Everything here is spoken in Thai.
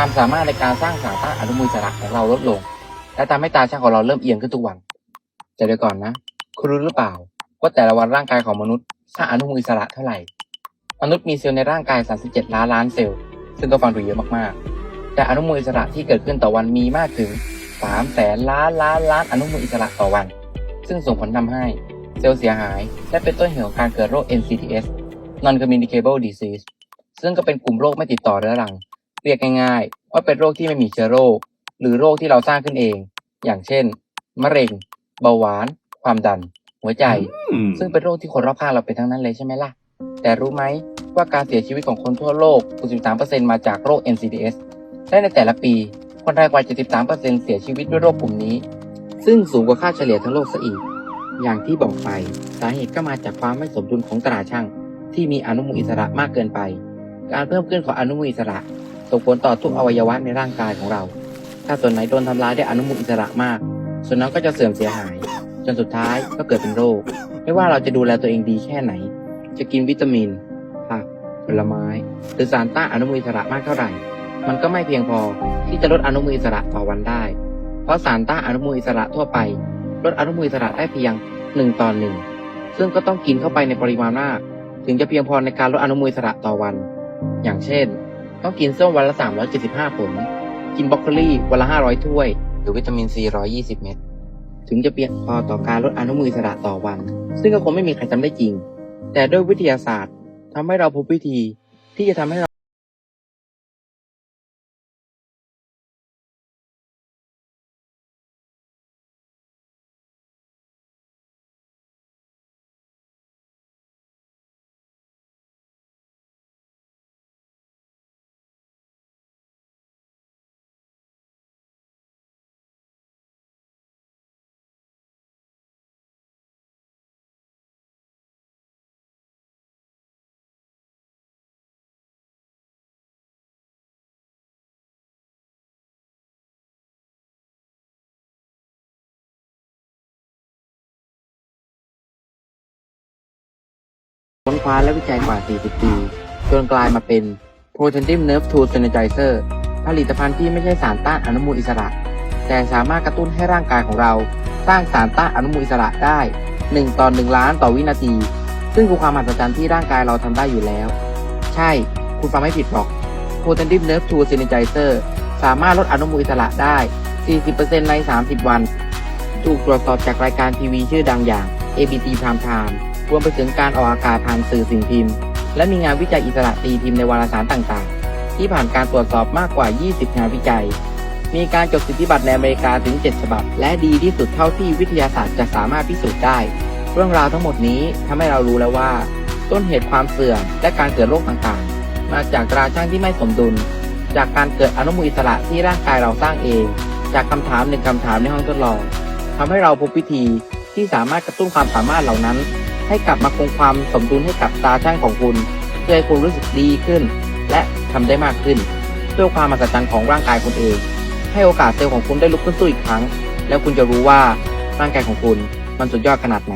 ความสามารถในการสร้างสารต้านอนุมูลอิสระของเราลดลง และทำให้ตาช่างของเราเริ่มเอียงขึ้นทุกวันแต่เดี๋ยวก่อนนะ คุณรู้หรือเปล่า ว่าแต่ละวันร่างกายของมนุษย์สร้างอนุมูลอิสระเท่าไหร่ มนุษย์มีเซลล์ในร่างกาย 37 ล้านล้านเซลล์ ซึ่งก็ฟังดูเยอะมากๆ แต่อนุมูลอิสระที่เกิดขึ้นต่อวันมีมากถึง3แสนล้านล้านล้านอนุมูลอิสระต่อวัน ซึ่งส่งผลทำให้เซลล์เสียหาย และเป็นต้นเหตุของการเกิดโรค NCDs Non Communicable Disease ซึ่งก็เป็นกลุ่มโรคไม่ติดต่อเรื้อรัง รียกง่าย ๆ ว่าเป็นโรคที่ไม่มีเชื้อโรค หรือโรคที่เราสร้างขึ้นเอง อย่างเช่น มะเร็ง เบาหวาน ความดัน หัวใจ ซึ่งเป็นโรคที่คนรอบข้างเราเป็นทั้งนั้นเลยใช่ไหมล่ะ แต่รู้ไหมว่าการเสียชีวิตของคนทั่วโลก93%มาจากโรค NCDs และในแต่ละปี คนไทยกว่า 73%เสียชีวิตด้วยโรคกลุ่มนี้ ซึ่งสูงกว่าค่าเฉลี่ยทั้งโลกซะอีก อย่างที่บอกไปสาเหตุก็มาจากความไม่สมดุลของตราช่างที่มีอนุมูลอิสระมากเกินไป การเพิ่มขึ้นของอนุมูลอิสระ ส่งผลต่อทุกอวัยวะในร่างกายของเรา ถ้าส่วนไหนโดนทำลายด้วยอนุมูลอิสระมาก ส่วนนั้นก็จะเสื่อมเสียหาย จนสุดท้ายก็เกิดเป็นโรค ไม่ว่าเราจะดูแลตัวเองดีแค่ไหน จะกินวิตามิน ผัก ผลไม้ หรือสารต้านอนุมูลอิสระมากเท่าไหร่ มันก็ไม่เพียงพอที่จะลดอนุมูลอิสระต่อวันได้ เพราะสารต้านอนุมูลอิสระทั่วไป ลดอนุมูลอิสระได้เพียง1ต่อ1ซึ่งก็ต้องกินเข้าไปในปริมาณมาก ถึงจะเพียงพอในการลดอนุมูลอิสระต่อวัน อย่างเช่น ต้องกินส้มวันละ 375 ผล กินบรอกโคลีวันละ 500 ถ้วย หรือวิตามินซี 120 เม็ด ถึงจะเพียงพอต่อการลดอนุมูลอิสระต่อวัน ซึ่งก็คงไม่มีใครทำได้จริง แต่ด้วยวิทยาศาสตร์ทำให้เราพบวิธีที่จะทำให้ ค้นคว้าและวิจัยกว่า 40 ปี จนกลายมาเป็น Protentive Nerve Tool Synergizer ผลิตภัณฑ์ที่ไม่ใช่สารต้านอนุมูลอิสระ แต่สามารถกระตุ้นให้ร่างกายของเราสร้างสารต้านอนุมูลอิสระได้ 1 ต่อ 1 ล้านต่อวินาที ซึ่งคือความมหัศจรรย์ที่ร่างกายเราทำได้อยู่แล้ว ใช่ คุณฟังไม่ผิดหรอก Protentive Nerve Tool Synergizer สามารถลดอนุมูลอิสระได้ 40%ใน 30 วัน ถูกตรวจสอบจากรายการทีวีชื่อดังอย่าง ABC Prime Time รวมไปถึงการออกอากาศผ่านสื่อสิ่งพิมพ์ และมีงานวิจัยอิสระตีพิมพ์ในวารสารต่างๆ ที่ผ่านการตรวจสอบมากกว่า 20 งานวิจัย มีการจดสิทธิบัตรในอเมริกาถึง 7 ฉบับ และดีที่สุดเท่าที่วิทยาศาสตร์จะสามารถพิสูจน์ได้ เรื่องราวทั้งหมดนี้ทำให้เรารู้แล้วว่า ต้นเหตุความเสื่อมและการเกิดโรคต่างๆ มาจากตราช่างที่ไม่สมดุล จากการเกิดอนุมูลอิสระที่ร่างกายเราสร้างเอง จากคำถามหนึ่งคำถามในห้องทดลองทำให้เราพบวิธีที่สามารถกระตุ้นความสามารถเหล่านั้น ให้กลับมาคงความสมดุลให้กับตาช่างของคุณ เพื่อให้คุณรู้สึกดีขึ้น และทำได้มากขึ้นด้วยความมหัศจรรย์ของร่างกายคุณเอง ให้โอกาสเซลล์ของคุณได้ลุกขึ้นสู้อีกครั้ง แล้วคุณจะรู้ว่าร่างกายของคุณมันสุดยอดขนาดไหน